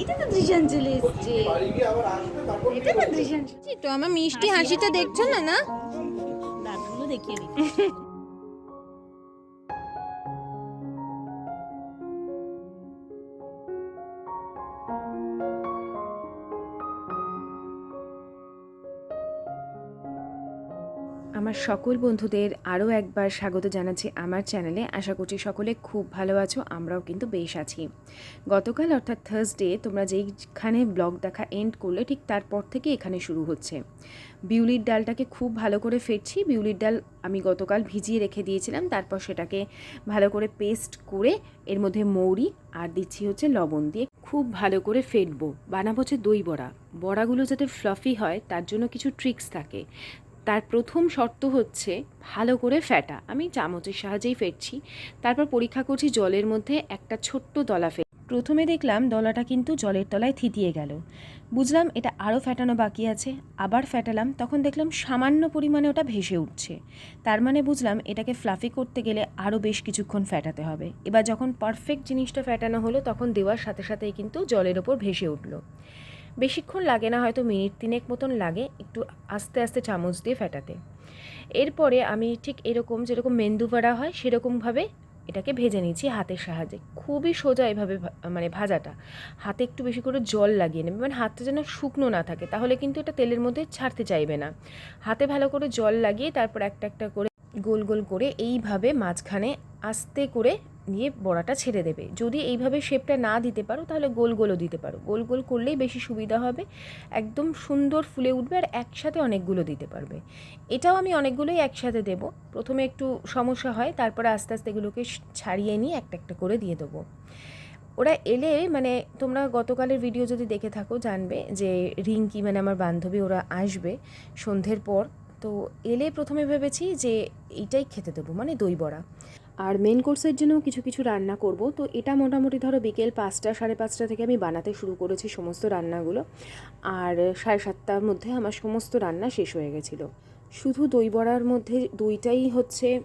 এটা তো দৃশান চলে এসছে। এটা তো দৃশান তো আমার মিষ্টি হাসিটা দেখছ না না? দাঁতগুলো দেখিয়ে দিচ্ছি সকল বন্ধুদের আরও একবার স্বাগত জানাচ্ছি আমার চ্যানেলে। আশা করছি সকলে খুব ভালো আছো, আমরাও কিন্তু বেশ আছি। গতকাল অর্থাৎ থার্সডে তোমরা যেইখানে ব্লগ দেখা এন্ড করলে ঠিক তারপর থেকে এখানে শুরু হচ্ছে। বিউলির ডালটাকে খুব ভালো করে ফেটছি। বিউলির ডাল আমি গতকাল ভিজিয়ে রেখে দিয়েছিলাম, তারপর সেটাকে ভালো করে পেস্ট করে এর মধ্যে মৌরি আর দিচ্ছি হচ্ছে লবণ দিয়ে খুব ভালো করে ফেটবো। বানাবো হচ্ছে দই বড়া। বড়াগুলো যাতে ফ্লাফি হয়, তার জন্য কিছু ট্রিক্স থাকে। তার প্রথম শর্ত হচ্ছে ভালো করে ফেটা। আমি চামচের সাহায্যেই ফেটছি। তারপর পরীক্ষা করছি জলের মধ্যে একটা ছোট্ট দলা ফেট প্রথমে দেখলাম দলাটা কিন্তু জলের তলায় থিতিয়ে গেল। বুঝলাম এটা আরও ফেটানো বাকি আছে। আবার ফেটালাম, তখন দেখলাম সামান্য পরিমাণে ওটা ভেসে উঠছে। তার মানে বুঝলাম এটাকে ফ্লাফি করতে গেলে আরও বেশ কিছুক্ষণ ফেটাতে হবে। এবার যখন পারফেক্ট জিনিসটা ফেটানো হলো, তখন দেওয়ার সাথে সাথেই কিন্তু জলের ওপর ভেসে উঠল। বেশিক্ষণ লাগে না, হয়তো মিনিট তিনেক মতন লাগে একটু আস্তে আস্তে চামচ দিয়ে ফেটাতে। এরপরে আমি ঠিক এরকম যেরকম মেন্দু ভাড়া হয় সেরকমভাবে এটাকে ভেজে নিচ্ছি হাতের সাহায্যে। খুবই সোজা এভাবে মানে ভাজাটা। হাতে একটু বেশি করে জল লাগিয়ে নেবে। মানে হাতটা যেন শুকনো না থাকে, তাহলে কিন্তু এটা তেলের মধ্যে ছাড়তে চাইবে না। হাতে ভালো করে জল লাগিয়ে তারপর একটা একটা করে গোল গোল করে এইভাবে মাঝখানে আস্তে করে দিয়ে বড়াটা ছেড়ে দেবে। যদি এইভাবে শেপটা না দিতে পারো, তাহলে গোল গোলও দিতে পারো। গোল গোল করলেই বেশি সুবিধা হবে। একদম সুন্দর ফুলে উঠবে আর একসাথে অনেকগুলো দিতে পারবে। এটাও আমি অনেকগুলোই একসাথে দেব। প্রথমে একটু সমস্যা হয়, তারপরে আস্তে আস্তে এগুলোকে ছাড়িয়ে নিয়ে একটা একটা করে দিয়ে দেবো। ওরা এলে মানে তোমরা গতকালের ভিডিও যদি দেখে থাকো, জানবে যে রিঙ্কি মানে আমার বান্ধবী, ওরা আসবে সন্ধ্যের পর। তো এলে প্রথমে ভেবেছি যে এইটাই খেতে দেবো মানে দই বড়া। আর মেন কোর্সের জন্য কিছু কিছু রান্না করব। তো এটা মোটামুটি ধরো বিকেল পাঁচটা, সাড়ে পাঁচটা থেকে আমি বানাতে শুরু করেছি সমস্ত রান্নাগুলো। আর সাড়ে সাতটার মধ্যে আমার সমস্ত রান্না শেষ হয়ে গেছিল। শুধু দই বড়ার মধ্যে দইটাই হচ্ছে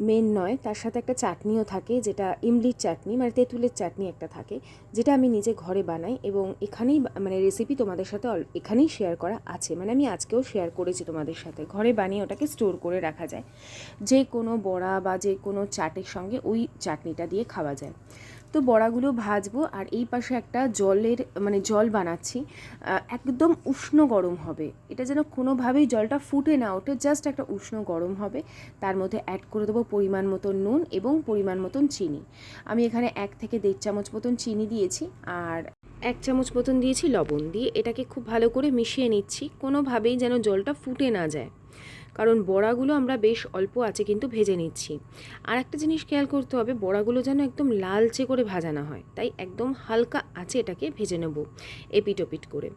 মেন নয়, তার সাথে একটা চাটনিও থাকে, যেটা ইমলির চাটনি মানে তেঁতুলের চাটনি একটা থাকে, যেটা আমি নিজে ঘরে বানাই এবং এখানেই মানে রেসিপি তোমাদের সাথে এখানেই শেয়ার করা আছে। মানে আমি আজকেও শেয়ার করেছি তোমাদের সাথে। ঘরে বানিয়ে ওটাকে স্টোর করে রাখা যায়। যে কোনো বড়া বা যে কোনো চাটের সঙ্গে ওই চাটনিটা দিয়ে খাওয়া যায়। তো বড়াগুলো ভাজবো আর এই পাশে একটা জলের মানে জল বানাচ্ছি। একদম উষ্ণ গরম হবে। এটা যেন কোনোভাবেই জলটা ফুটে না ওঠে জাস্ট একটা উষ্ণ গরম হবে। তার মধ্যে অ্যাড করে দেবো পরিমাণ মতন নুন এবং পরিমাণ মতন চিনি। আমি এখানে এক থেকে দেড় চামচ মতন চিনি দিয়েছি আর এক চামচ মতন দিয়েছি লবণ। দিয়ে এটাকে খুব ভালো করে মিশিয়ে নিচ্ছি। কোনোভাবেই যেন জলটা ফুটে না যায়। কারণ বড়াগুলো আমরা বেশ অল্প আছে কিন্তু ভেজে নিচ্ছি। আর একটা জিনিস খেয়াল করতে হবে, বড়াগুলো যেন একদম লালচে করে ভাজানো হয়, তাই একদম হালকা আছে এটাকে ভেজে নেব এপিট ওপিট করে।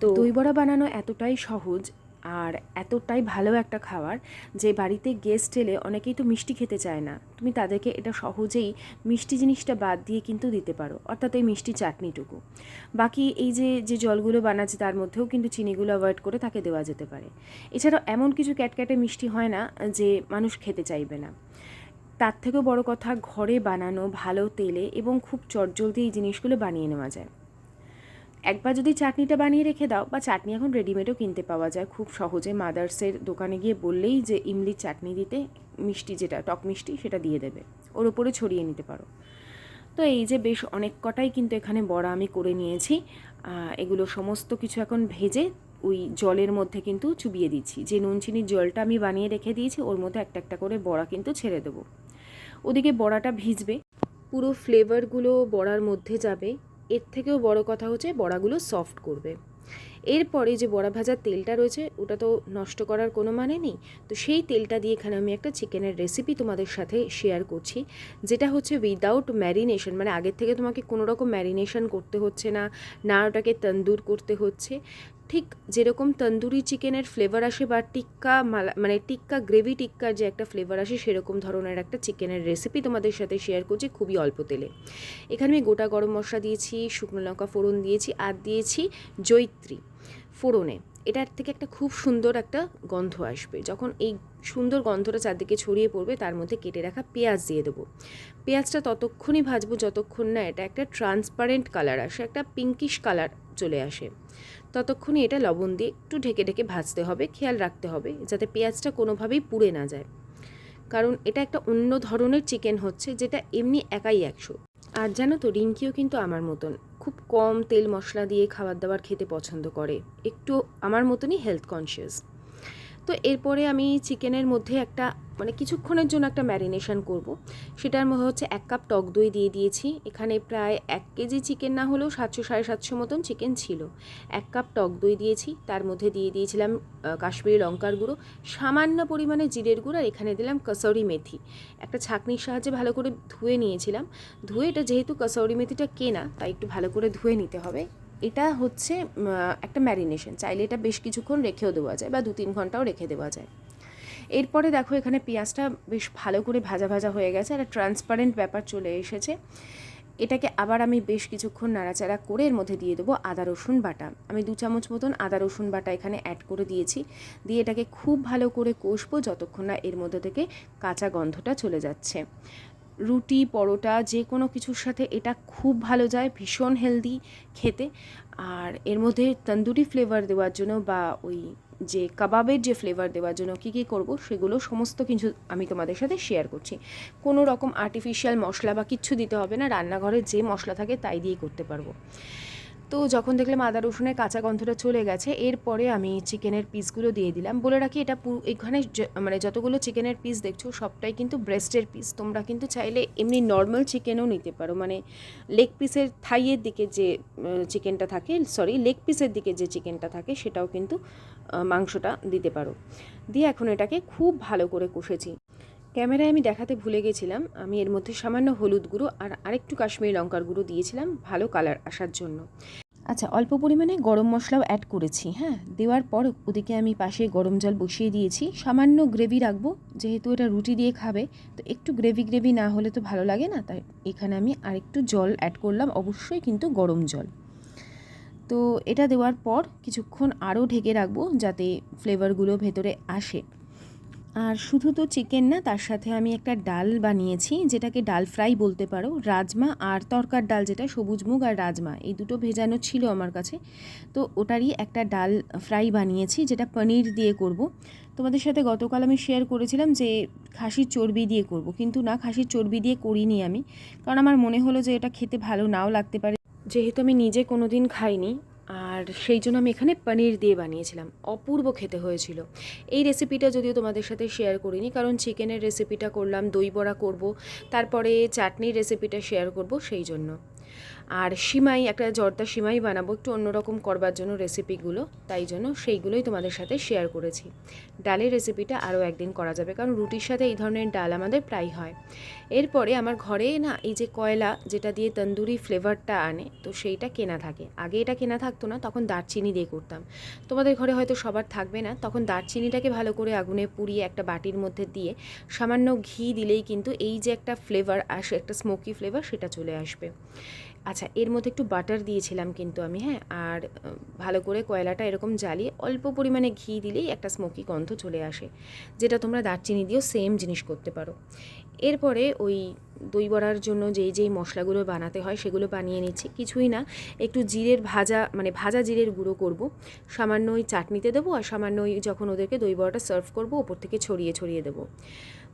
তো দই বড়া বানানো এতটাই সহজ আর এতটাই ভালো একটা খাবার যে বাড়িতে গেস্ট এলে অনেকেই তো মিষ্টি খেতে চায় না। তুমি তাদেরকে এটা সহজেই মিষ্টি জিনিসটা বাদ দিয়ে কিন্তু দিতে পারো, অর্থাৎ এই মিষ্টি চাটনিটুকু। বাকি এই যে যে জলগুলো বানাচ্ছে তার মধ্যেও কিন্তু চিনিগুলো অ্যাভয়েড করে তাকে দেওয়া যেতে পারে। এছাড়াও এমন কিছু ক্যাটক্যাটে মিষ্টি হয় না যে মানুষ খেতে চাইবে না। তার থেকেও বড় কথা, ঘরে বানানো ভালো তেলে এবং খুব চটজলদি এই জিনিসগুলো বানিয়ে নেওয়া যায়। একবার যদি চাটনিটা বানিয়ে রেখে দাও, বা চাটনি এখন রেডিমেডও কিনতে পাওয়া যায়। খুব সহজে মাদার্সের দোকানে গিয়ে বললেই যে ইমলির চাটনি দিতে মিষ্টি যেটা, টক মিষ্টি সেটা দিয়ে দেবে। ওর ওপরে ছড়িয়ে নিতে পারো। তো এই যে বেশ অনেক কটাই কিন্তু এখানে বড়া আমি করে নিয়েছি। এগুলো সমস্ত কিছু এখন ভেজে ওই জলের মধ্যে কিন্তু চুবিয়ে দিচ্ছি। যে নুন চিনির জলটা আমি বানিয়ে রেখে দিয়েছি, ওর মধ্যে একটা একটা করে বড়া কিন্তু ছেড়ে দেবো। ওদিকে বড়াটা ভিজবে। পুরো ফ্লেভারগুলো বড়ার মধ্যে যাবে। এর থেকেও বড় কথা হচ্ছে বড়াগুলো সফট করবে। এরপরে যে বড়া ভাজার তেলটা রয়েছে, ওটা তো নষ্ট করার কোনো মানে নেই। তো সেই তেলটা দিয়ে এখানে আমি একটা চিকেনের রেসিপি তোমাদের সাথে শেয়ার করছি, যেটা হচ্ছে উইদাউট ম্যারিনেশন মানে আগের থেকে তোমাকে কোনো রকম ম্যারিনেশন করতে হচ্ছে না না ওটাকে তন্দুর করতে হচ্ছে। ঠিক যেরকম তন্দুরি চিকেনের ফ্লেভার আসে বা টিক্কা মালা মানে টিক্কা গ্রেভি টিক্কার যে একটা ফ্লেভার আসে সেরকম ধরনের একটা চিকেনের রেসিপি তোমাদের সাথে শেয়ার করছি খুবই অল্প তেলে। এখানে আমি গোটা গরম মশলা দিয়েছি, শুকনো লঙ্কা ফোড়ন দিয়েছি, আর দিয়েছি জৈত্রী। ফোড়নে। এটার থেকে একটা খুব সুন্দর একটা গন্ধ আসবে। যখন এই সুন্দর গন্ধটা চারদিকে ছড়িয়ে পড়বে, তার মধ্যে কেটে রাখা পেঁয়াজ দিয়ে দেবো। পেঁয়াজটা ততক্ষণই ভাজবো যতক্ষণ না এটা একটা ট্রান্সপারেন্ট কালার আসে, একটা পিঙ্কিশ কালার চলে আসে। ততক্ষণই এটা লবণ দিয়ে একটু ঢেকে ঢেকে ভাজতে হবে, খেয়াল রাখতে হবে, যাতে পেঁয়াজটা কোনোভাবেই পুড়ে না যায়। কারণ এটা একটা অন্য ধরনের চিকেন হচ্ছে, যেটা এমনি একাই একশো। আর জানো তো, রিঙ্কিও কিন্তু আমার মতন। খুব কম তেল মশলা দিয়ে খাবার দাবার খেতে পছন্দ করে। একটু আমার মতনই হেলথ কনসিয়াস তো এরপরে আমি চিকেনের মধ্যে একটা মানে কিছুক্ষণের জন্য একটা ম্যারিনেশন করব। সেটার মধ্যে হচ্ছে এক কাপ টক দই দিয়ে দিয়েছি। এখানে প্রায় এক কেজি চিকেন না হলেও সাতশো, সাড়ে সাতশো মতন চিকেন ছিল। এক কাপ টক দই দিয়েছি। তার মধ্যে দিয়ে দিয়েছিলাম কাশ্মীরি লঙ্কার গুঁড়ো, সামান্য পরিমাণে জিরের গুঁড়ো আর এখানে দিলাম কসৌরি মেথি। একটা ছাঁকনির সাহায্যে ভালো করে ধুয়ে নিয়েছিলাম। ধুয়ে এটা যেহেতু কসৌরি মেথিটা কেনা, তাই একটু ভালো করে ধুয়ে নিতে হবে। এটা হচ্ছে একটা ম্যারিনেশন চাইলে এটা বেশ কিছুক্ষণ রেখেও দেওয়া যায় বা দু তিন ঘন্টাও রেখে দেওয়া যায়। এরপরে দেখো, এখানে পেঁয়াজটা বেশ ভালো করে ভাজা ভাজা হয়ে গেছে, একটা ট্রান্সপারেন্ট ব্যাপার চলে এসেছে। এটাকে আবার আমি বেশ কিছুক্ষণ নাড়াচাড়া করে এর মধ্যে দিয়ে দেবো আদা, রসুন বাটা। আমি দু চামচ মতন আদা, রসুন বাটা এখানে অ্যাড করে দিয়েছি। দিয়ে এটাকে খুব ভালো করে কষবো যতক্ষণ না এর মধ্যে থেকে কাঁচা গন্ধটা চলে যাচ্ছে। রুটি, পরোটা, যে কোনো কিছুর সাথে এটা খুব ভালো যায়, ভীষণ হেলদি খেতে। আর এর মধ্যে তন্দুরি ফ্লেভার দেওয়ার জন্য বা ওই যে কাবাবের যে ফ্লেভার দেওয়ার জন্য কী কী করব সেগুলো সমস্ত কিছু আমি তোমাদের সাথে শেয়ার করছি। কোনো রকম আর্টিফিশিয়াল মশলা বা কিচ্ছু দিতে হবে না, রান্নাঘরে যে মশলা থাকে তাই দিয়ে করতে পারব। তো যখন দেখলাম আদা রসুনের কাঁচা গন্ধটা চলে গেছে, এরপরে আমি চিকেনের পিসগুলো দিয়ে দিলাম। বলে রাখি, এটা এখানে মানে যতগুলো চিকেনের পিস দেখছ, সবটাই কিন্তু ব্রেস্টের পিস তোমরা কিন্তু চাইলে এমনি নর্মাল চিকেনও নিতে পারো। মানে লেগ পিসের থাইয়ের দিকে যে চিকেনটা থাকে সরি লেগ পিসের দিকে যে চিকেনটা থাকে, সেটাও কিন্তু মাংসটা দিতে পারো। দিয়ে এখন এটাকে খুব ভালো করে কষেছি। ক্যামেরায় আমি দেখাতে ভুলে গেছিলাম। আমি এর মধ্যে সামান্য হলুদ গুঁড়ো আর আরেকটু কাশ্মীরি লঙ্কার গুঁড়ো দিয়েছিলাম ভালো কালার আসার জন্য। আচ্ছা অল্প পরিমাণে গরম মশলাও অ্যাড করেছি হ্যাঁ? দেওয়ার পর ওদিকে আমি পাশে গরম জল বসিয়ে দিয়েছি। সামান্য গ্রেভি রাখব, যেহেতু এটা রুটি দিয়ে খাবে, তো একটু গ্রেভি গ্রেভি না হলে তো ভালো লাগে না, তাই এখানে আমি আরেকটু জল অ্যাড করলাম, অবশ্যই কিন্তু গরম জল। তো এটা দেওয়ার পর কিছুক্ষণ আরও ঢেকে রাখব, যাতে ফ্লেভারগুলো ভেতরে আসে। আর শুধু তো চিকেন না, তার সাথে আমি একটা ডাল বানিয়েছি, যেটাকে ডাল ফ্রাই বলতে পারো। রাজমা আর তরকার ডাল যেটা, সবুজ মুগ আর রাজমা, এই দুটো ভেজানো ছিল আমার কাছে। তো ওটারই একটা ডাল ফ্রাই বানিয়েছি, যেটা পনির দিয়ে করব। তোমাদের সাথে গতকাল আমি শেয়ার করেছিলাম যে খাসির চর্বি দিয়ে করব, কিন্তু না, খাসির চর্বি দিয়ে করিনি আমি। কারণ আমার মনে হলো যে এটা খেতে ভালো নাও লাগতে পারে। যেহেতু আমি নিজে কোনো দিন খাইনি আর সেই জন্য আমি এখানে পনির দিয়ে বানিয়েছিলাম। অপূর্ব খেতে হয়েছিল। এই রেসিপিটা যদিও তোমাদের সাথে শেয়ার করিনি, কারণ চিকেনের রেসিপিটা করলাম, দই বড়া করব, তারপরে চাটনির রেসিপিটা শেয়ার করব সেই জন্য। আর সিমাই, একটা জর্দা সিমাই বানাবো, একটু অন্যরকম করবার জন্য রেসিপিগুলো তাই জন্য সেইগুলোই তোমাদের সাথে শেয়ার করেছি। ডালের রেসিপিটা আরও একদিন করা যাবে, কারণ রুটির সাথে এই ধরনের ডাল আমাদের প্রায় হয়। এরপরে আমার ঘরে না, এই যে কয়লা, যেটা দিয়ে তন্দুরি ফ্লেভারটা আনে, তো সেইটা কেনা থাকে। আগে এটা কেনা থাকতো না, তখন দারচিনি দিয়ে করতাম। তোমাদের ঘরে হয়তো সবার থাকবে না, তখন দারচিনিটাকে ভালো করে আগুনে পুড়িয়ে একটা বাটির মধ্যে দিয়ে সামান্য ঘি দিলেই কিন্তু এই যে একটা ফ্লেভার আসে, একটা স্মোকি ফ্লেভার সেটা চলে আসবে। আচ্ছা এর মধ্যে একটু বাটার দিয়েছিলাম কিন্তু আমি হ্যাঁ? আর ভালো করে কয়লাটা এরকম জ্বালিয়ে অল্প পরিমাণে ঘি দিলেই একটা স্মোকি গন্ধ চলে আসে, যেটা তোমরা দারচিনি দিয়েও সেম জিনিস করতে পারো। এরপরে ওই দই বড়ার জন্য যেই যেই মশলাগুলো বানাতে হয় সেগুলো বানিয়ে নিচ্ছি। কিছুই না, একটু জিরের ভাজা মানে ভাজা জিরের গুঁড়ো করব। সামান্য ওই চাটনিতে দেবো আর সামান্য ওই যখন ওদেরকে দই বড়াটা সার্ভ করব, ওপর থেকে ছড়িয়ে ছড়িয়ে দেবো।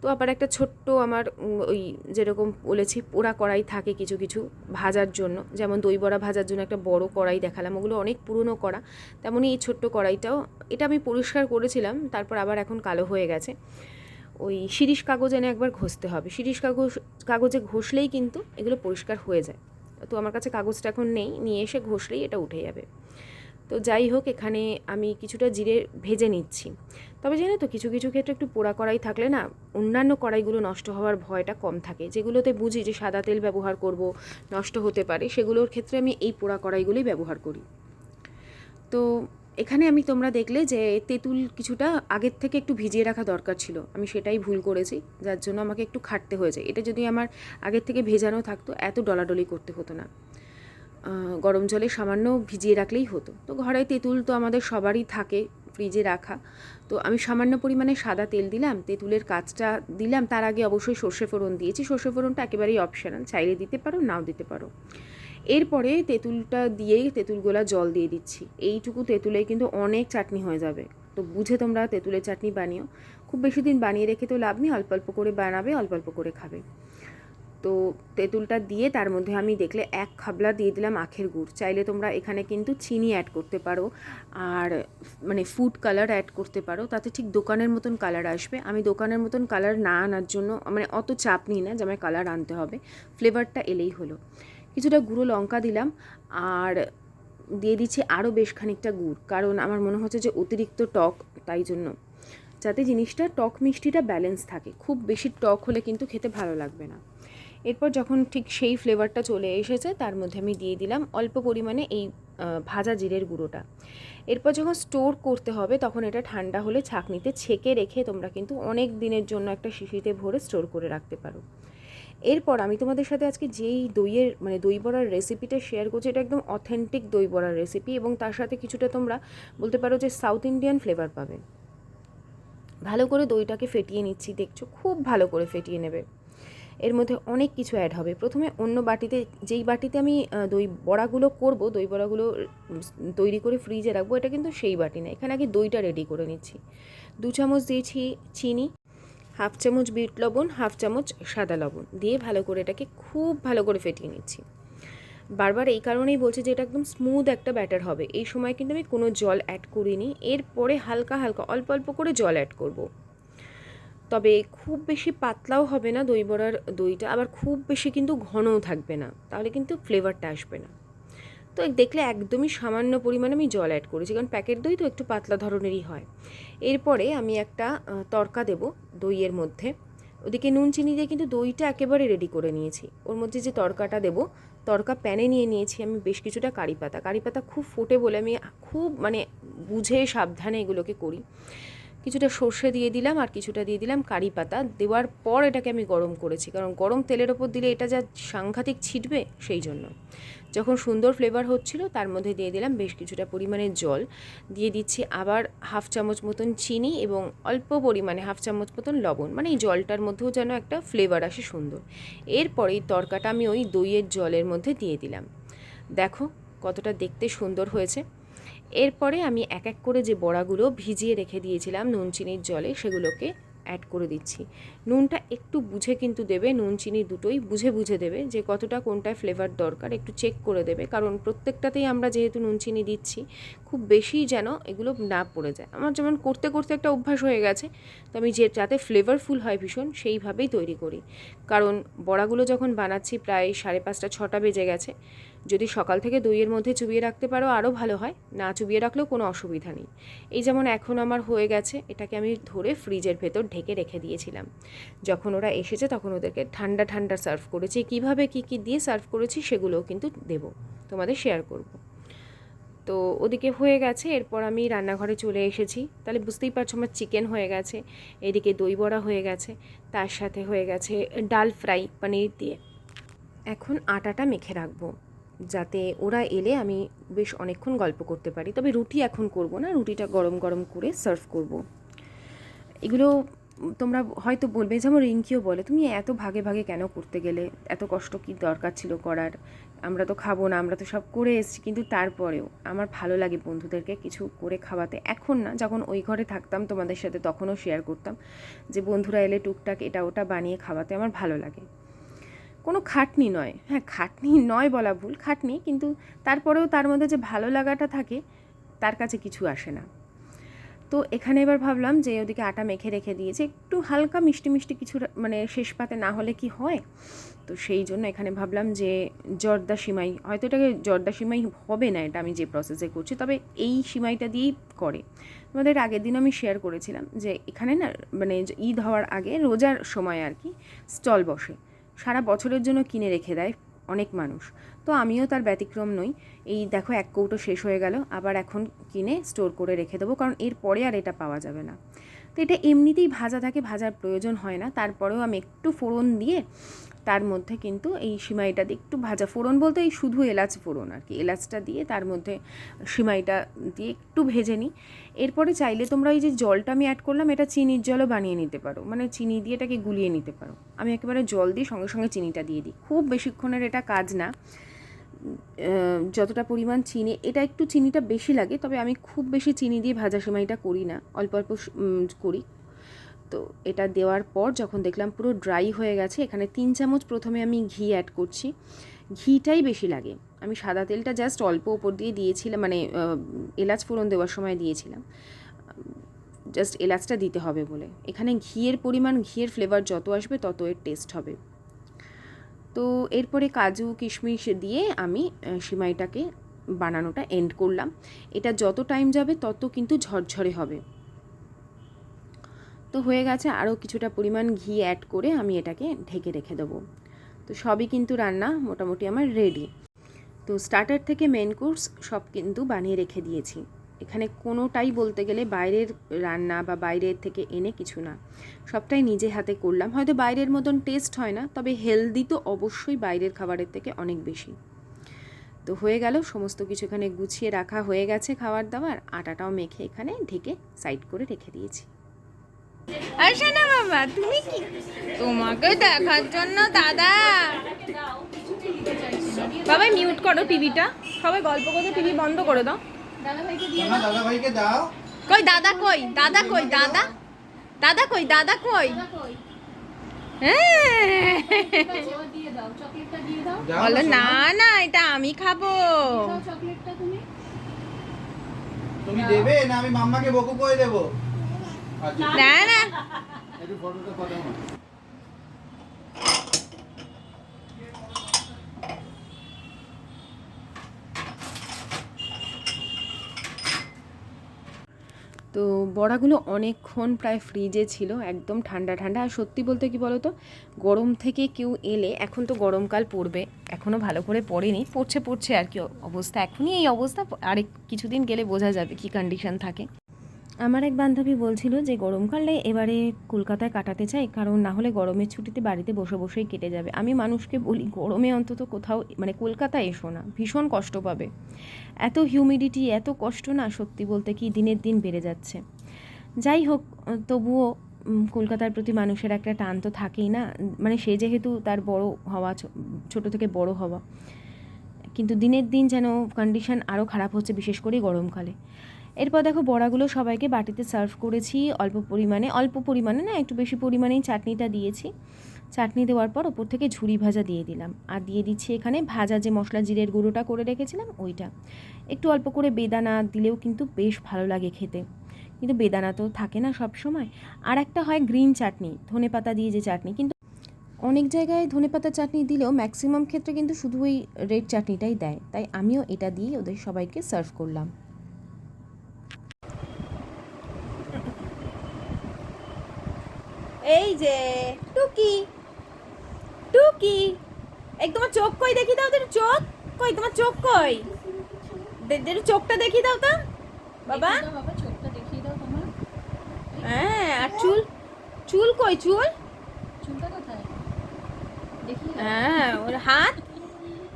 তো আবার একটা ছোট্ট আমার ওই যেরকম বলেছি, পোড়া কড়াই থাকে কিছু কিছু ভাজার জন্য। যেমন দই বড়া ভাজার জন্য একটা বড় কড়াই দেখালাম, ওগুলো অনেক পুরনো কড়া। তেমনই এই ছোট্ট কড়াইটাও, এটা আমি পরিষ্কার করেছিলাম, তারপর আবার এখন কালো হয়ে গেছে। ওই শিরিষ কাগজ এনে একবার ঘষতে হবে। শিরিষ কাগজ, কাগজে ঘষলেই কিন্তু এগুলো পরিষ্কার হয়ে যায়। তো আমার কাছে কাগজটা এখন নেই, নিয়ে এসে ঘষলেই এটা উঠে যাবে। তো যাই হোক, এখানে আমি কিছুটা জিরে ভেজে নিচ্ছি। তবে জানো তো, কিছু কিছু ক্ষেত্রে একটু পোড়া কড়াই থাকলে না, অন্যান্য কড়াইগুলো নষ্ট হওয়ার ভয়টা কম থাকে। যেগুলোতে বুঝি যে সাদা তেল ব্যবহার করব, নষ্ট হতে পারে, সেগুলোর ক্ষেত্রে আমি এই পোড়া কড়াইগুলোই ব্যবহার করি। তো এখানে আমি তোমরা দেখলে যে তেঁতুল কিছুটা আগের থেকে একটু ভিজিয়ে রাখা দরকার ছিল। আমি সেটাই ভুল করেছি, যার জন্য আমাকে একটু খাটতে হয়েছে। এটা যদি আমার আগের থেকে ভেজানো থাকতো, এত ডলাডলি করতে হতো না। গরম জলে সামান্য ভিজিয়ে রাখলেই হতো। তো ঘরে তেঁতুল তো আমাদের সবারই থাকে, ফ্রিজে রাখা। তো আমি সামান্য পরিমাণে সাদা তেল দিলাম, তেঁতুলের কাজটা দিলাম, তার আগে অবশ্যই সর্ষে ফোড়ন দিয়েছি। সর্ষে ফোড়নটা একেবারেই অপশনাল চাইলে দিতে পারো, নাও দিতে পারো। এরপরে তেঁতুলটা দিয়েই তেঁতুলগোলা জল দিয়ে দিচ্ছি। এইটুকু তেঁতুলে কিন্তু অনেক চাটনি হয়ে যাবে। তো বুঝে তোমরা তেঁতুলের চাটনি বানিও। খুব বেশি দিন বানিয়ে রেখে তো লাভ নেই, অল্প অল্প করে বানাবে, অল্প অল্প করে খাবে। তো তেঁতুলটা দিয়ে তার মধ্যে আমি দেখলে এক খাবলা দিয়ে দিলাম আখের গুড়। চাইলে তোমরা এখানে কিন্তু চিনি অ্যাড করতে পারো আর মানে ফুড কালার অ্যাড করতে পারো। তাতে ঠিক দোকানের মতন কালার আসবে। আমি দোকানের মতন কালার না আনার জন্য মানে অত চাপ নিই না যে আমায় কালার আনতে হবে। ফ্লেভারটা এলেই হলো। কিছুটা গুঁড়ো লঙ্কা দিলাম আর দিয়ে দিচ্ছি আরও বেশ খানিকটা গুড়। কারণ আমার মনে হচ্ছে যে অতিরিক্ত টক, তাই জন্য। যাতে জিনিসটা টক মিষ্টিটা ব্যালেন্স থাকে। খুব বেশি টক হলে কিন্তু খেতে ভালো লাগবে না। এরপর যখন ঠিক সেই ফ্লেভারটা চলে এসেছে, তার মধ্যে আমি দিয়ে দিলাম অল্প পরিমাণে এই ভাজা জিরের গুঁড়োটা। এরপর যখন স্টোর করতে হবে, তখন এটা ঠান্ডা হলে ছাঁকনিতে ছেঁকে রেখে তোমরা কিন্তু অনেক দিনের জন্য একটা শিশিতে ভরে স্টোর করে রাখতে পারো। এরপর আমি তোমাদের সাথে আজকে যেই দইয়ের মানে দই বড়ার রেসিপিটা শেয়ার করছি, এটা একদম অথেন্টিক দই বড়ার রেসিপি এবং তার সাথে কিছুটা তোমরা বলতে পারো যে সাউথ ইন্ডিয়ান ফ্লেভার পাবে। ভালো করে দইটাকে ফেটিয়ে নিচ্ছি, দেখছ? খুব ভালো করে ফেটিয়ে নেবে। এর মধ্যে অনেক কিছু অ্যাড হবে। প্রথমে অন্য বাটিতে, যেই বাটিতে আমি দই বড়াগুলো করব, দই বড়াগুলো তৈরি করে ফ্রিজে রাখব, এটা কিন্তু সেই বাটি না। এখানে আগে দইটা রেডি করে নিচ্ছি। দু চামচ দিয়েছি চিনি, হাফ চামচ বিট লবণ, হাফ চামচ সাদা লবণ দিয়ে ভালো করে এটাকে খুব ভালো করে ফেটিয়ে নিচ্ছি। বারবার এই কারণেই বলছি যে এটা একদম স্মুথ একটা ব্যাটার হবে। এই সময় কিন্তু আমি কোনো জল অ্যাড করিনি। এরপরে হালকা হালকা, অল্প অল্প করে জল অ্যাড করব। তবে খুব বেশি পাতলাও হবে না দই বড়ার দইটা, আবার খুব বেশি কিন্তু ঘনও থাকবে না, তাহলে কিন্তু ফ্লেভারটা আসবে না। তো দেখলে একদমই সামান্য পরিমাণে আমি জল অ্যাড করেছি, কারণ প্যাকেট দই তো একটু পাতলা ধরনেরই হয়। এরপরে আমি একটা তরকা দেব দইয়ের মধ্যে। ওদিকে নুন চিনি দিয়ে কিন্তু দইটা একেবারে রেডি করে নিয়েছি। ওর মধ্যে যে তরকাটা দেব, তরকা প্যানে নিয়ে নিয়েছি আমি বেশ কিছুটা কারি পাতা। কারি পাতা খুব ফোটে বলে আমি খুব মানে বুঝে সাবধানে এগুলোকে করি। কিছুটা সর্ষে দিয়ে দিলাম আর কিছুটা দিয়ে দিলাম কারি পাতা। দেওয়ার পর এটাকে আমি গরম করেছি, কারণ গরম তেলের ওপর দিলে এটা যা সাংঘাতিক ছিটবে সেই জন্য। যখন সুন্দর ফ্লেভার হচ্ছিল, তার মধ্যে দিয়ে দিলাম বেশ কিছুটা পরিমাণে জল। দিয়ে দিচ্ছি আবার হাফ চামচ মতন চিনি এবং অল্প পরিমাণে হাফ চামচ মতন লবণ। মানে এই জলটার মধ্যেও যেন একটা ফ্লেভার আসে সুন্দর। এরপরে এই তরকাটা আমি ওই দইয়ের জলের মধ্যে দিয়ে দিলাম। দেখো কতটা দেখতে সুন্দর হয়েছে। এরপরে আমি এক এক করে যে বড়াগুলো ভিজিয়ে রেখে দিয়েছিলাম নুন, চিনির জলে, সেগুলোকে অ্যাড করে দিচ্ছি। নুনটা একটু বুঝে কিন্তু দেবে, নুন, চিনি দুটোই বুঝে বুঝে দেবে যে কতটা কোনটায় ফ্লেভার দরকার, একটু চেক করে দেবে। কারণ প্রত্যেকটাতেই আমরা যেহেতু নুন, চিনি দিচ্ছি, খুব বেশি যেন এগুলো না পড়ে যায়। আমার যেমন করতে করতে একটা অভ্যাস হয়ে গেছে, তো আমি যে যাতে ফ্লেভারফুল হয় ভীষণ সেইভাবেই তৈরি করি। কারণ বড়াগুলো যখন বানাচ্ছি প্রায় সাড়ে পাঁচটা, ছটা বেজে গেছে যদি সকাল থেকে দইয়ের মধ্যে চুবিয়ে রাখতে পারো আরও ভালো হয়। না চুবিয়ে রাখলেও কোনো অসুবিধা নেই। এই যেমন এখন আমার হয়ে গেছে, এটাকে আমি ধরে ফ্রিজের ভেতর ঢেকে রেখে দিয়েছিলাম। যখন ওরা এসেছে, তখন ওদেরকে ঠান্ডা ঠান্ডা সার্ভ করেছি। কীভাবে কি কি দিয়ে সার্ভ করেছি, সেগুলোও কিন্তু দেব। তোমাদের শেয়ার করব। তো ওদিকে হয়ে গেছে, এরপর আমি রান্নাঘরে চলে এসেছি। তাহলে বুঝতেই পারছ আমার চিকেন হয়ে গেছে, এদিকে দই বড়া হয়ে গেছে, তার সাথে হয়ে গেছে ডাল ফ্রাই পনির দিয়ে। এখন আটাটা মেখে রাখব। যাতে ওরা এলে আমি বেশ অনেকক্ষণ গল্প করতে পারি। তবে রুটি এখন করব না, রুটিটা গরম গরম করে সার্ভ করব। এগুলো তোমরা হয়তো বলবে, যেমন রিঙ্কিও বলে, তুমি এত ভাগে ভাগে কেন করতে গেলে? এত কষ্ট কি দরকার ছিল করার? আমরা তো খাব না, আমরা তো সব করে এসেছি। কিন্তু তারপরেও আমার ভালো লাগে বন্ধুদেরকে কিছু করে খাওয়াতে। এখন না, যখন ওই ঘরে থাকতাম তোমাদের সাথে তখনও শেয়ার করতাম যে বন্ধুরা এলে টুকটাক এটা ওটা বানিয়ে খাওয়াতে আমার ভালো লাগে। কোনো খাটনি নয়। হ্যাঁ খাটনি নয় বলা ভুল, খাটনি, কিন্তু তারপরেও তার মধ্যে যে ভালো লাগাটা থাকে, তার কাছে কিছু আসে না। তো এখানে এবার ভাবলাম যে ওদিকে আটা মেখে রেখে দিয়েছে, একটু হালকা মিষ্টি মিষ্টি কিছু মানে শেষ পাতে না হলে কি হয়? তো সেই জন্য এখানে ভাবলাম যে জর্দা সিমাই, হয়তো এটাকে জর্দা সিমাই হবে না এটা আমি যে প্রসেসে করছি, তবে এই সিমাইটা দিয়েই করে। আমাদের আগের দিন আমি শেয়ার করেছিলাম যে এখানে না মানে ঈদ হওয়ার আগে রোজার সময় আর কি, স্টল বসে। সারা বছরের জন্য কিনে রেখে দেয় অনেক মানুষ। তো আমিও তার ব্যতিক্রম নই। এই দেখো এক কৌটো শেষ হয়ে গেল, আবার এখন কিনে স্টোর করে রেখে দেবো, কারণ এর পরে আর এটা পাওয়া যাবে না। তো এটা এমনিতেই ভাজা থাকে, ভাজার প্রয়োজন হয় না। তারপরেও আমি একটু ফোড়ন দিয়ে তার মধ্যে কিন্তু এই সিমাইটা দিয়ে একটু ভাজা ফোড়ন বলতে এই শুধু এলাচ ফোড়ন আর কি। এলাচটা দিয়ে তার মধ্যে সিমাইটা দিয়ে একটু ভেজে নিই। এরপরে চাইলে তোমরা এই যে জলটা আমি অ্যাড করলাম, এটা চিনির জলও বানিয়ে নিতে পারো। মানে চিনি দিয়ে এটাকে গুলিয়ে নিতে পারো। আমি একেবারে জল দিয়ে সঙ্গে সঙ্গে চিনিটা দিয়ে দিই। খুব বেশিক্ষণের এটা কাজ না। যতটা পরিমাণ চিনি, এটা একটু চিনিটা বেশি লাগে, তবে আমি খুব বেশি চিনি দিয়ে ভাজা সেমাইটা করি না, অল্প অল্প করি। তো এটা দেওয়ার পর যখন দেখলাম পুরো ড্রাই হয়ে গেছে, এখানে তিন চামচ প্রথমে আমি ঘি অ্যাড করছি। ঘিটাই বেশি লাগে। আমি সাদা তেলটা জাস্ট অল্প ওপর দিয়ে দিয়েছিলাম মানে এলাচ ফোড়ন দেওয়ার সময় দিয়েছিলাম। জাস্ট এলাচটা দিতে হবে বলে। এখানে ঘিয়ের পরিমাণ, ঘিয়ের ফ্লেভার যত আসবে তত এর টেস্ট হবে। তো এরপরে কাজু, কিশমিশ দিয়ে আমি সিমাইটাকে বানানোটা এন্ড করলাম। এটা যত টাইম যাবে তত কিন্তু ঝরঝরে হবে। তো হয়ে গেছে আরও কিছুটা পরিমাণ ঘি অ্যাড করে আমি এটাকে ঢেকে রেখে দেবো। তো সবই কিন্তু রান্না মোটামুটি আমার রেডি তো স্টার্টার থেকে মেন কোর্স সব কিন্তু বানিয়ে রেখে দিয়েছি। এখানে কোনোটাই বলতে গেলে বাইরের রান্না বা বাইরের থেকে এনে কিছু না। সবটাই নিজে হাতে করলাম। হয়তো বাইরের মতন টেস্ট হয় না, তবে হেলদি তো অবশ্যই বাইরের খাবারের থেকে অনেক বেশি। তো হয়ে গেল, সমস্ত কিছু এখানে গুছিয়ে রাখা হয়ে গেছে খাবার দাবার। আটাটাও মেখে এখানে ঢেকে সাইড করে রেখে দিয়েছি। না বাবা, তুমি কি? তোমাকে দেখার জন্য দাদা। বাবা মিউট করো টিভিটা সবাই গল্প করতে টিভি বন্ধ করে দাও। দাদা ভাইকে দাও। কই দাদা কই? দাদা কই দাদা? দাদা কই দাদা কই? হ্যাঁ। বলো না না এটা আমি খাব। তুমি। দেবে না আমি মাম্মাকে বকু করে দেবো? আচ্ছা। না না একটু ফটোটা পাঠাও না তো বড়াগুলো অনেকক্ষণ প্রায় ফ্রিজে ছিল, একদম ঠান্ডা ঠান্ডা। আর সত্যি বলতে কি বলো তো গরম থেকে কেউ এলে এখন তো গরমকাল পড়বে এখনও ভালো করে পড়েনি, পড়ছে পড়ছে আর কি অবস্থা। এখনই এই অবস্থা, আরেক কিছুদিন গেলে বোঝা যাবে কি কন্ডিশন থাকে। আমার এক বান্ধবী বলছিল যে গরমকালে এবারে কলকাতায় কাটাতে চাই, কারণ না হলে গরমের ছুটিতে বাড়িতে বসে বসেই কেটে যাবে। আমি মানুষকে বলি, গরমে অন্তত কোথাও মানে কলকাতায় এসো না, ভীষণ কষ্ট পাবে। এত হিউমিডিটি এত কষ্ট না সত্যি বলতে কি দিনের দিন বেড়ে যাচ্ছে। যাই হোক, তবুও কলকাতার প্রতি মানুষের একটা টান তো থাকেই না মানে সে যেহেতু তার বড় হওয়া ছোট থেকে বড় হওয়া। কিন্তু দিনের দিন যেন কন্ডিশন আরও খারাপ হচ্ছে, বিশেষ করে গরমকালে এরপর দেখো বড়াগুলো সবাইকে বাটিতে সার্ভ করেছি। অল্প পরিমাণে অল্প পরিমাণে না, একটু বেশি পরিমাণেই চাটনিটা দিয়েছি। চাটনি দেওয়ার পর ওপর থেকে ঝুরি ভাজা দিয়ে দিলাম। আর দিয়ে দিচ্ছি এখানে ভাজা যে মশলা জিরের গুঁড়োটা করে রেখেছিলাম, ওইটা। একটু অল্প করে বেদানা দিলেও কিন্তু বেশ ভালো লাগে খেতে। কিন্তু বেদানা তো থাকে না সব সময়। আর একটা হয় গ্রিন চাটনি, ধনে পাতা দিয়ে যে চাটনি। কিন্তু অনেক জায়গায় ধনেপাতা চাটনি দিলেও ম্যাক্সিমাম ক্ষেত্রে কিন্তু শুধু ওই রেড চাটনিটাই দেয়। তাই আমিও এটা দিয়েই ওদের সবাইকে সার্ভ করলাম। এই যে টুকি। টুকি। এই তোমার চোখ কই দেখি দাও তো একটু চোখ। কই তোমার চোখ কই? চোখটা দেখি দাও তো। বাবা। বাবা চোখটা দেখিয়ে দাও তোমার। হ্যাঁ আর চুল? চুল কই চুল? চুলটা কোথায়? দাও। হ্যাঁ ওর হাত?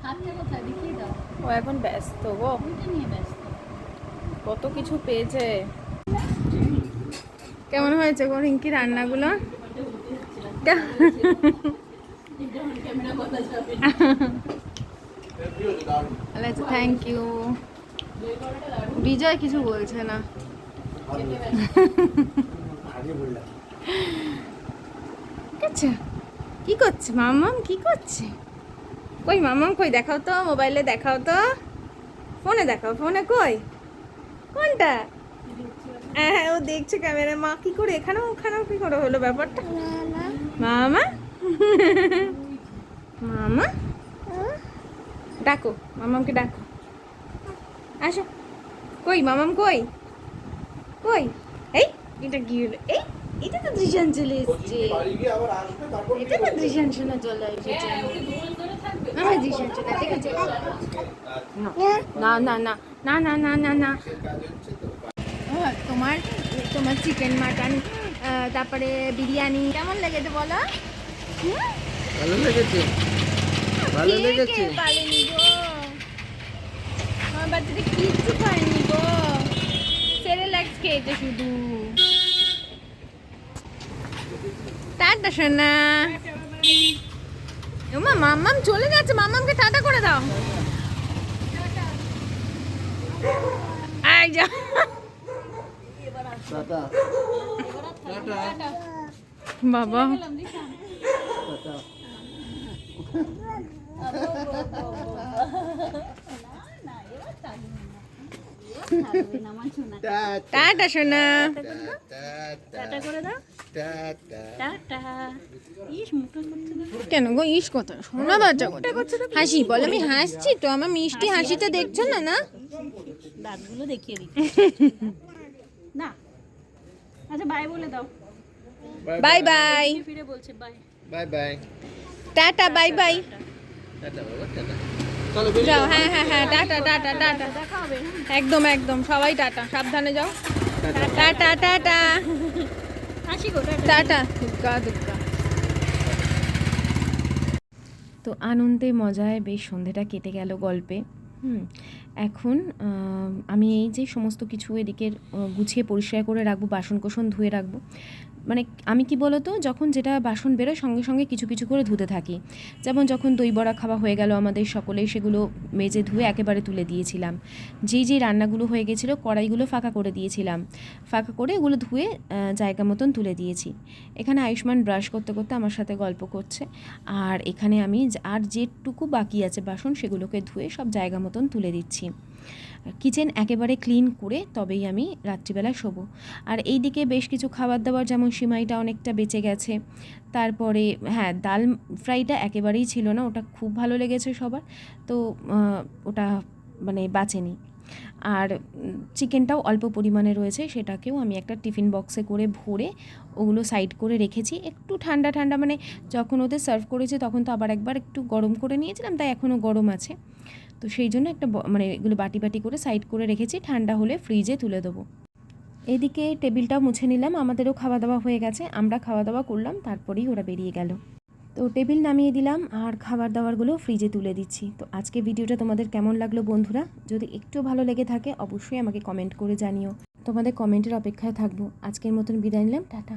হাতটা কোথায়? দেখিয়ে দাও। ও এখন ব্যস্ত গো। নিয়ে ব্যস্ত। কত কিছু পেয়েছে। কেমন হয়েছে গো রিঙ্কি রান্নাগুলো? আচ্ছা থ্যাংক ইউ বিজয় কিছু বলছে না। কি করছে মামাম? কি করছে? কই মামাম, কই দেখাও তো মোবাইলে দেখাও তো। ফোনে দেখাও ফোনে কই? কোনটা? হ্যাঁ হ্যাঁ ও দেখছে ক্যামেরা মা, কি করে? এখানেও, ওখানেও কি করে হলো ব্যাপারটা? মামা? মামা? ডাকো, মামামকে ডাকো। আসো। কই, মামাম কই? কই? এই, এটা কি এই, এটা তো দৃশান চলে এসছে। এটা তো দৃশান শোনা চলে এসেছে। আমার দৃশান শোনা ঠিক আছে না না না না না না না না। তোমার তোমার চিকেন মাটন তারপরে বিরিয়ানি। কেমন লেগেছে বলো? ভালো লেগেছে। ভালো লেগেছে কে পারেনি গো? আমার বাচ্চাটা কিচ্ছু খায়নি গো। সেরেলাক্স খেয়েছে শুধু। টাটা সোনা। ওমা মাম্মাম চলে যাচ্ছে। মাম্মামকে টাটা করে দাও। যা। টাটা। বাবা। টাটা সোনা। টাটা করে দাও। টাটা। টাটা। ইস মুখটা করছে না। কেন গো ইস কথা শোনা বাচ্চা কথা হাসি বল আমি হাসছি তো আমার মিষ্টি হাসিটা দেখছ না না? দাঁতগুলো দেখিয়ে দিই না। আচ্ছা বাই বলে দাও। বাই বাই ফিরে বলছে bye bye bye tata bye bye tata বাবা টাটা যাও। হ্যাঁ হ্যাঁ হ্যাঁ টাটা টাটা টাটা একদম একদম সবাই টাটা সাবধানে যাও। টাটা টাটা টাটা হাসি গো টাটা টাটা দুর্গা দুর্গা। তো আনন্দে মজায় বেশ সন্ধেটা কেটে গেল গল্পে। হুম, এখন আমি এই যে সমস্ত কিছু এদিকে গুছিয়ে, পরিষ্কার করে রাখব বাসন কোসন ধুয়ে রাখব মানে আমি কি বলতো, যখন যেটা বাসন বেরোয় সঙ্গে সঙ্গে কিছু কিছু করে ধুতে থাকি। যেমন যখন দই বড়া খাওয়া হয়ে গেল আমাদের সকলেই সেগুলো মেজে ধুয়ে একেবারে তুলে দিয়েছিলাম। যেই যেই রান্নাগুলো হয়ে গেছিল কড়াইগুলো ফাঁকা করে দিয়েছিলাম। ফাঁকা করে এগুলো ধুয়ে জায়গা মতন তুলে দিয়েছি। এখানে আয়ুষ্মান ব্রাশ করতে করতে আমার সাথে গল্প করছে। আর এখানে আমি আর যেটুকু বাকি আছে বাসন সেগুলোকে ধুয়ে সব জায়গা মতন তুলে দিচ্ছি। কিচেন একেবারে ক্লিন করে তবেই আমি রাত্রিবেলা শোবো। আর এই দিকে বেশ কিছু খাবার দাবার যেমন সিমাইটা অনেকটা বেঁচে গেছে। তারপরে হ্যাঁ ডাল ফ্রাইটা একেবারেই ছিল না, ওটা খুব ভালো লেগেছে সবার। তো ওটা মানে বাঁচেনি। আর চিকেনটাও অল্প পরিমাণে রয়েছে, সেটাকেও আমি একটা টিফিন বক্সে করে ভরে ওগুলো সাইড করে রেখেছি। একটু ঠান্ডা ঠান্ডা মানে যখন ওদের সার্ভ করেছে তখন তো আবার একবার একটু গরম করে নিয়েছিলাম, তাই এখনও গরম আছে। তো সেই জন্য একটা মানে এগুলো বাটি বাটি করে সাইড করে রেখেছি, ঠান্ডা হলে ফ্রিজে তুলে দেবো। এদিকে টেবিলটাও মুছে নিলাম, আমাদেরও খাওয়া দাওয়া হয়ে গেছে, আমরা খাওয়া দাওয়া করলাম, তারপরেই ওরা বেরিয়ে গেল। তো টেবিল নামিয়ে দিলাম, আর খাবার দাবারগুলো ফ্রিজে তুলে দিচ্ছি। তো আজকে ভিডিওটা তোমাদের কেমন লাগল বন্ধুরা? যদি একটু ভালো লেগে থাকে, অবশ্যই আমাকে কমেন্ট করে জানিও। তোমাদের কমেন্টের অপেক্ষায় থাকব। আজকের মতন বিদায় নিলাম, টাটা।